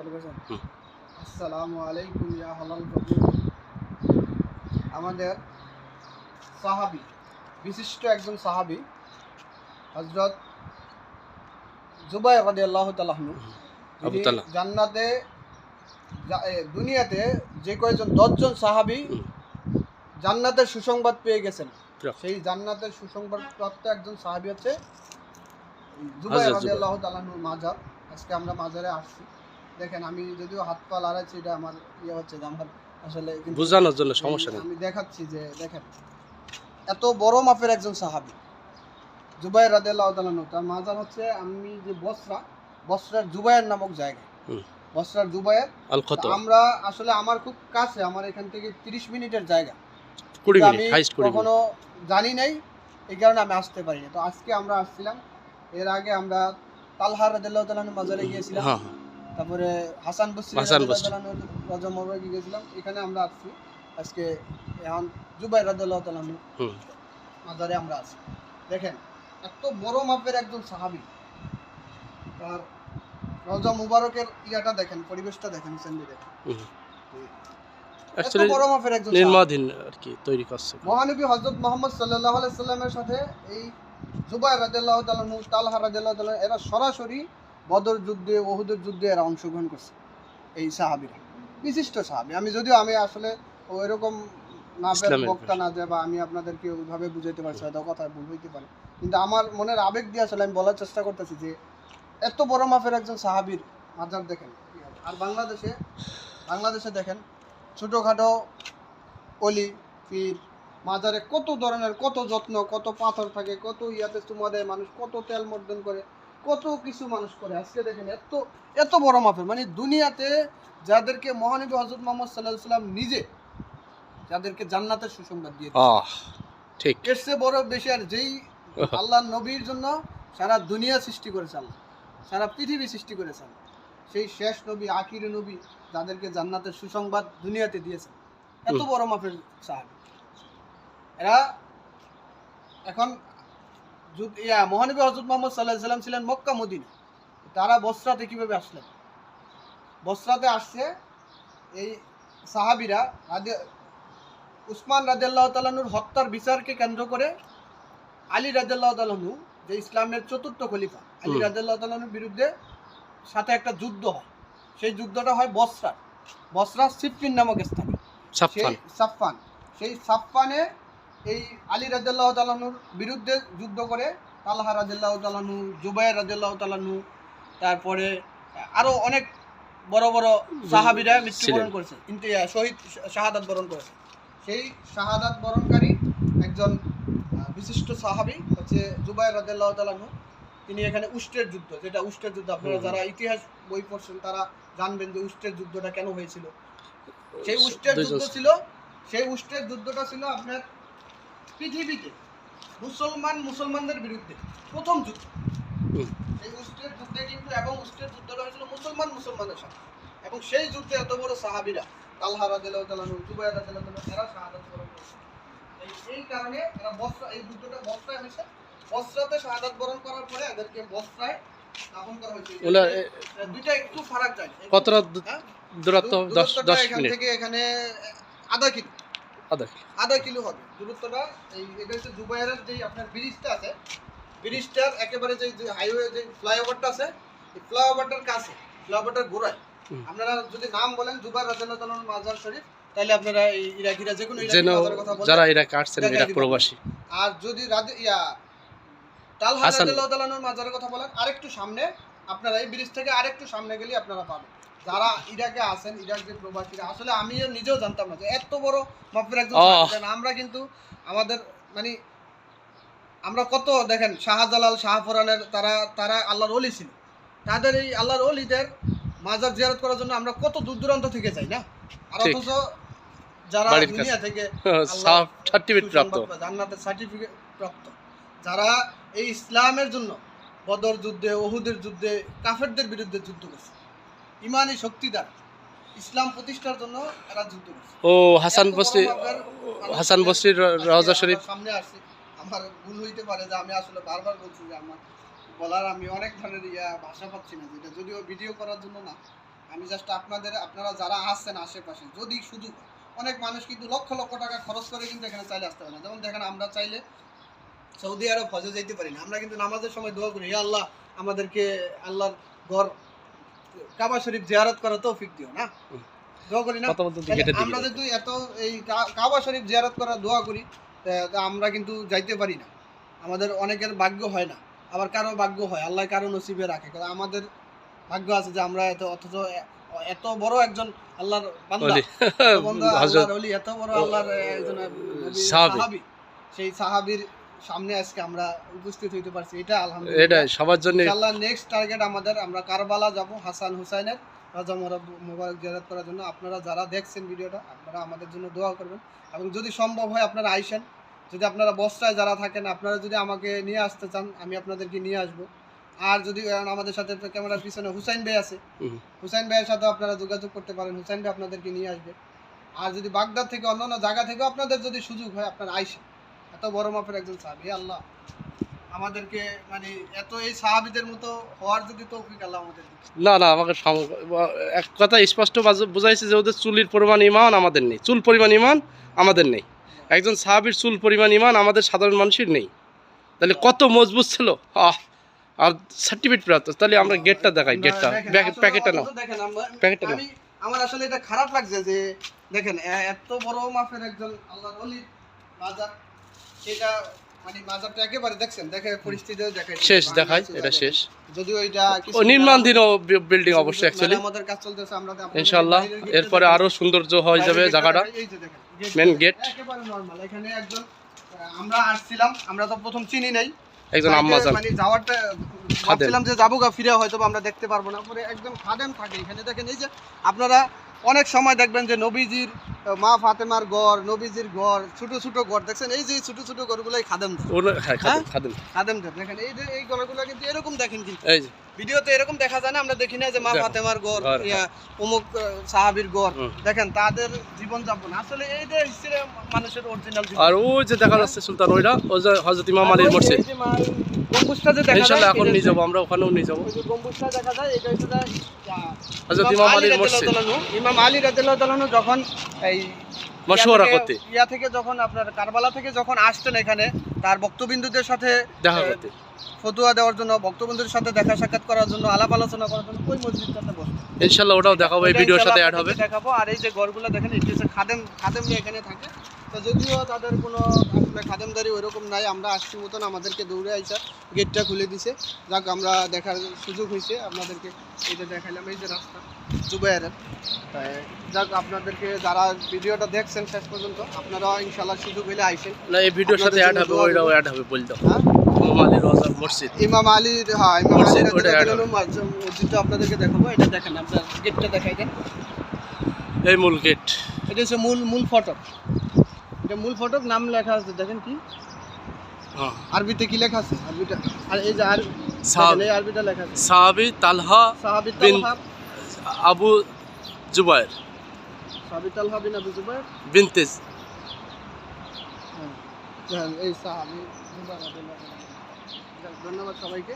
শুরু করেছেন আসসালামু আলাইকুম ইয়া হালাল আমাদের সাহাবি বিশিষ্ট একজন সাহাবি হজরত জুবাই রাদি আল্লাহ তালাহনু জান্নাতে দুনিয়াতে যে কয়েকজন দশজন সাহাবি। জান্নাতের সুসংবাদ পেয়ে গেছেন। সেই জান্নাতের সুসংবাদ প্রাপ্ত একজন সাহাবি হচ্ছে জুবাই রাদি আল্লাহ তালাহনুর মাজার। আজকে আমরা মাজারে আসছি। দেখেন আমি যদিও হাত পা লাড়াচ্ছি এটা আমার ইয়ে হচ্ছে যে আমার আসলে বোঝানোর জন্য সমস্যা নেই। আমি দেখাচ্ছি যে দেখেন এত বড় মাপের একজন সাহাবি জুবাইর রাদিয়াল্লাহু তাআলা তার মাজার হচ্ছে আমি যে বসরা বসরার নামক জায়গা। বসরার আমরা আসলে আমার খুব কাছে আমার এখান থেকে তিরিশ মিনিটের জায়গা। আমি কখনো জানি নাই এই কারণে আমি আসতে পারি না তো আজকে আমরা আসছিলাম এর আগে আমরা তালহার রাদিয়াল্লাহু তাআলা আনহুর মাজারে গিয়েছিলাম। হ্যাঁ হ্যাঁ। তারপরে হাসান বসরি হাসান বসরি। রাজা মরবাগে গেছিলাম? এখানে আমরা আসছি। আজকে এখন জুবাই রাদিয়াল্লাহু তাআলা হুম। মাজারে আমরা আছি। দেখেন এত বড় মাপের একজন সাহাবী। রজা মুবারকের ইয়াটা দেখেন পরিবেশটা দেখেন সেন্দি দেখেন। নির্মাধীন আর কি তৈরি করছে। মহানবী হজরত মোহাম্মদ সাল্লাহ আলাইসাল্লামের সাথে এই জুবাই তালহা তালাহ এরা সরাসরি বদর যুদ্ধে ওহুদের যুদ্ধে এরা অংশগ্রহণ করছে এই সাহাবিরা। বিশিষ্ট সাহাবি। আমি যদিও আমি আসলে ওইরকম না বক্তা না যে বা আমি আপনাদেরকে ওইভাবে বুঝাইতে পারছি হয়তো কথা ভুল হইতে পারে। কিন্তু আমার মনের আবেগ দিয়ে আসলে আমি বলার চেষ্টা করতেছি যে এত বড় মাপের একজন সাহাবীর মাজার দেখেন। আর বাংলাদেশে বাংলাদেশে দেখেন ছোটোখাটো অলি পীর মাজারে কত ধরনের কত যত্ন কত পাথর থাকে কত ইয়াতে চুমা দেয় মানুষ কত তেল মর্দন করে কত কিছু মানুষ করে। আজকে দেখেন এত এত বড় মাপের। মানে দুনিয়াতে যাদেরকে মহানবী হজরত মোহাম্মদ সাল্লাহ সাল্লাম নিজে যাদেরকে জান্নাতের সুসংবাদ দিয়ে ঠিক। এর চেয়ে বড় বেশি আর যেই আল্লাহ নবীর জন্য সারা দুনিয়া সৃষ্টি করেছে আল্লাহ। সারা পৃথিবী সৃষ্টি করেছে আল্লাহ। সেই শেষ নবী আকির নবী যাদেরকে জান্নাতের সুসংবাদ দুনিয়াতে দিয়েছেন এত বড় মাপের সাহাবী। এরা এখন ইয়া মহানবী হজরত মোহাম্মদ সাল্লাহ সাল্লাম ছিলেন মক্কা মদিনা। তারা বসরাতে কীভাবে আসলেন? বসরাতে আসছে এই সাহাবিরা রাদে- উসমান রাদিয়াল্লাহ তালানুর হত্যার বিচারকে কেন্দ্র করে আলী রাদিয়াল্লাহ তালানু যে ইসলামের চতুর্থ খলিফা আলী হুম। রাদিয়াল্লাহ তালানুর বিরুদ্ধে সাথে একটা যুদ্ধ হয়। সেই যুদ্ধটা হয় বসরা বসরা সিফিন নামক স্থানে। সাফান সেই সাফফান। সেই সাফফানে এই আলী রাদিয়াল্লাহ তালানুর বিরুদ্ধে যুদ্ধ করে তালহা রাদিয়াল্লাহ তালানু জুবাইর রাদিয়াল্লাহ তালানু তারপরে আরও অনেক বড় বড় সাহাবিরা মৃত্যুবরণ। করেছে শহীদ শাহাদাত বরণ করেছে সেই শাহাদাত বরণকারী একজন বিশিষ্ট সাহাবি হচ্ছে জুবাইর রাদিয়াল্লাহ তালানু তিনি এখানে উষ্ট্রের যুদ্ধ যেটা উষ্ট্রের যুদ্ধ আপনারা যারা ইতিহাস বই পড়ছেন তারা জানবেন যে উষ্ট্রের যুদ্ধটা কেন হয়েছিল। সেই উষ্ট্রের দুইজন যুদ্ধ ছিল। সেই উষ্ট্রের যুদ্ধটা ছিল আপনার পৃথিবীতে মুসলমান মুসলমানদের বিরুদ্ধে প্রথম যুদ্ধ। এই উষ্ট্রের যুদ্ধে কিন্তু এবং উষ্ট্রের যুদ্ধটা হয়েছিল মুসলমান মুসলমানের সাথে। এবং সেই যুদ্ধে এত বড় সাহাবিরা তালহা রাদিয়াল্লাহু তাআলা এরা শাহাদাত বরণ করেছে এই কারণে এরা বস্ত্র এই যুদ্ধটা বস্ত্রায় হয়েছে বস্ত্রাতে শাহাদাত বরণ করার পরে এদেরকে বস্ত্রায় দুইটা একটু ফারাক যায়। কতটা হ্যাঁ? দূরত্ব? দশ দশ এখান মিনিট। থেকে এখানে আধা কিলো। আধা কিলো। আধা কিলো হবে দূরত্বটা এই এটা হচ্ছে জুবাইরের যে আপনার ব্রিজটা আছে ব্রিজটার একেবারে যে হাইওয়ে যে ফ্লাইওভারটা আছে এই ফ্লাইওভারটার কাছে ফ্লাইওভারটার গোড়ায় আপনারা যদি নাম বলেন জুবাইর মাজার শরীফ তাহলে আপনারা এই ইরাকিরা যে কোনো ইরাকি কথা বলবেন যারা দেখাই এরা দিব। প্রবাসী আর যদি রাজি ইয়া তালহা হাসান। রাদিয়াল্লাহু তাআলার মাজারের কথা বলেন আরেকটু সামনে আপনারা এই ব্রিজ থেকে আরেকটু সামনে গেলে আপনারা পাবেন যারা ইরাকে আছেন ইরাক যে প্রবাসীরা আসলে আমি নিজেও জানতাম না যে এত বড় মাপের একজন। আমরা কিন্তু আমাদের মানে আমরা কত দেখেন শাহজালাল শাহফরানের তারা তারা আল্লাহর অলি ছিল। তাদের এই আল্লাহর অলিদের মাজার জিয়ারত করার জন্য আমরা কত দূর দূরান্ত থেকে যাই না? আর অথচ যারা দুনিয়া থেকে সার্টিফিকেট প্রাপ্ত। জান্নাতের সার্টিফিকেট প্রাপ্ত। যারা এই ইসলামের জন্য বদর যুদ্ধে ওহুদের যুদ্ধে কাফেরদের বিরুদ্ধে যুদ্ধ করছে। ইমানি শক্তি দ্বারা ইসলাম প্রতিষ্ঠার জন্য এরা যুদ্ধ করছে। ও হাসান বসরি হাসান বসরির রওজা শরীফ। সামনে আসছি। আমার ভুল হইতে পারে যে আমি আসলে বারবার বলছি যে আমার বলার আমি অনেক ধরনের ইয়া ভাষা পাচ্ছি না যেটা যদিও ভিডিও করার জন্য না। আমি জাস্ট আপনাদের আপনারা যারা আসছেন আশেপাশে যদি সুযোগ অনেক মানুষ কিন্তু লক্ষ লক্ষ টাকা খরচ করে কিন্তু এখানে চাইলে আসতে পারে না। যেমন দেখেন আমরা চাইলে সৌদি আরব হজে যেতে পারি না। আমরা কিন্তু নামাজের সময় দোয়া করি হে আল্লাহ আমাদেরকে আল্লাহর ঘর কাবা শরীফ জিয়ারত করা তৌফিক দিও না? দোয়া করি না? আমরা যেহেতু এত এই কাবা শরীফ জিয়ারত করার দোয়া করি আমরা কিন্তু যাইতে পারি না। আমাদের অনেকের ভাগ্য হয় না। আবার কারও ভাগ্য হয় আল্লাহ কারও নসিবে রাখে। কারণ আমাদের ভাগ্য আছে যে আমরা এত অথচ এত বড় একজন আল্লাহর বান্দা। আল্লাহর এত বড় আল্লাহর একজন। সাহাবী। সেই সাহাবীর সামনে আজকে আমরা উপস্থিত হইতে পারছি। এটা আলহামদুলিল্লাহ। এটা সবার জন্য ইনশাআল্লাহ নেক্সট টার্গেট আমাদের আমরা কারবালা যাব হাসান হুসাইনের রাজা মোরাব মোবারক জিয়ারত করার জন্য। আপনারা যারা দেখছেন ভিডিওটা আপনারা আমাদের জন্য দোয়া করবেন। এবং যদি সম্ভব হয় আপনারা আইসেন। যদি আপনারা বস্তায় যারা থাকেন আপনারা যদি আমাকে নিয়ে আসতে চান আমি আপনাদেরকে নিয়ে আসব। আর যদি আমাদের সাথে ক্যামেরার পিছনে হুসাইন ভাই আছে। হুসাইন ভাইয়ের সাথে আপনারা যোগাযোগ করতে পারেন। হুসাইন ভাই আপনাদেরকে নিয়ে আসবে। আর যদি বাগদাদ থেকে অন্যান্য জায়গা থেকেও আপনাদের যদি সুযোগ হয় আপনারা আইসেন। এত বড় মাপের একজন সাহাবি আল্লাহ। আমাদেরকে মানে এত এই সাহাবিদের মতো হওয়ার যদি তৌফিক আল্লাহ আমাদের না না আমাকে এক কথা স্পষ্ট বুঝাইছে যে ওদের চুলির পরিমাণ ইমান আমাদের নেই। চুল পরিমাণ ইমান আমাদের নেই। একজন সাহাবির চুল পরিমাণ ইমান আমাদের সাধারণ মানুষের নেই। তাহলে কত মজবুত ছিল? আহ আর সার্টিফিকেট প্রাপ্ত। তাহলে আমরা গেটটা দেখাই গেটটা প্যাকেটটা নাও। প্যাকেটটা নাও। আমার আসলে এটা খারাপ লাগছে যে দেখেন এত বড় মাপের একজন আল্লাহর ওলির মাজার সেটা মানে মাজারটা একেবারে দেখছেন দেখে শেষ দেখাই এটা শেষ। যদিও এটা কিছু ও নির্মাণধীন বিল্ডিং অবশ্যই মানে অ্যাকচুয়ালি আমাদের কাজ চলতেছে আমরা গেটটা এরপরে আরও সৌন্দর্য হয়ে যাবে জায়গাটা। দেখেন, গেট। একেবারে নরমাল এখানে একজন আমরা আসছিলাম আমরা তো প্রথম চিনি নাই। একজন বাইরে আম্মাজান মানে যাওয়ারটা ভাবছিলাম যে যাব গা ফিরে হয়তো আমরা দেখতে পারব না। পরে একজন খাদেম থাকে এখানে দেখেন এই যে আপনারা অনেক সময় দেখবেন যে নবীজির মা ফাতেমার গড় নবীজির গড় ছোট ছোট গড় দেখছেন? এই যে ছোট ছোট খাদেম দেয় ওর- হ্যাঁ খাদেম খাদেম। খাদেম দেখেন এই যে এই ঘরগুলো কিন্তু এরকম দেখেন কিন্তু। এই যে। ভিডিওতে এরকম দেখা যায় না আমরা দেখি না যে মা। ফাতেমার ইয়া অমুক সাহাবীর ঘর। দেখেন তাদের জীবন যাপন আসলে এইটা হচ্ছে মানুষের অরিজিনাল আর ওই যে দেখা যাচ্ছে সুলতান ওইটা? ও যে হজরত ইমাম আলীর মসজিদ। গম্বুজটা যে দেখা যায় এখন নিয়ে যাব আমরা ওখানেও নিয়ে যাব। যে গম্বুজটা দেখা যায় এটা হচ্ছে যে, হজরত ইমাম আলীর মসজিদ। ইমাম আলী রাদিয়াল্লাহু তাআলা যখন এই মশওয়ারা করতে। ইয়া থেকে যখন আপনার কারবালা থেকে যখন আসতেন এখানে তার বক্তবিন্দুদের সাথে দেখা করতে। ফতুয়া দেওয়ার জন্য বক্তবিন্দুদের সাথে দেখা সাক্ষাৎ করার জন্য আলাপ আলোচনা করার জন্য ওই মসজিদটাতে বসবো। ইনশাল্লাহ ওটাও দেখাবো এই ভিডিওর সাথে ইনশাআল্লাহ অ্যাড হবে। দেখাবো। আর এই যে ঘরগুলো দেখেন এটি হচ্ছে খাদেম খাদেম এখানে থাকে। তো যদিও তাদের কোনো আসলে খাদেমদারি ওইরকম নাই আমরা আসছি মতন আমাদেরকে দৌড়ে আইসা গেটটা খুলে দিছে। যাক আমরা দেখার সুযোগ হয়েছে আপনাদেরকে এইটা দেখাইলাম এই যে রাস্তা জুবাইরের তাই যাক আপনাদেরকে যারা ভিডিওটা দেখছেন শেষ পর্যন্ত আপনারা ইনশাল্লাহ সুযোগ হলে আইসেন। না এই ভিডিওর সাথে অ্যাড হবে ওইটাও অ্যাড হবে বল হ্যাঁ? মসজিদ। ইমাম আলীর হ্যাঁ ইমাম আলী মসজিদটা আপনাদেরকে দেখাবো এটা দেখেন আপনার গেটটা দেখাই দেন। এই মূল গেট। এটা হচ্ছে মূল মূল ফটক। এটা মূল ফটক নাম লেখা আছে দেখেন কি? হ্যাঁ। আরবিতে কি লেখা আছে? আরবিটা আর এই যে আর আরবিটা লেখা আছে। সাহাবি তালহা সাহাবি বিন- তালহা আবু জুবায়ের। সাহাবি তালহা বিন আবু জুবাইর বিনতেজ। হ্যাঁ, এই সাহাবি ধন্যবাদ সবাইকে।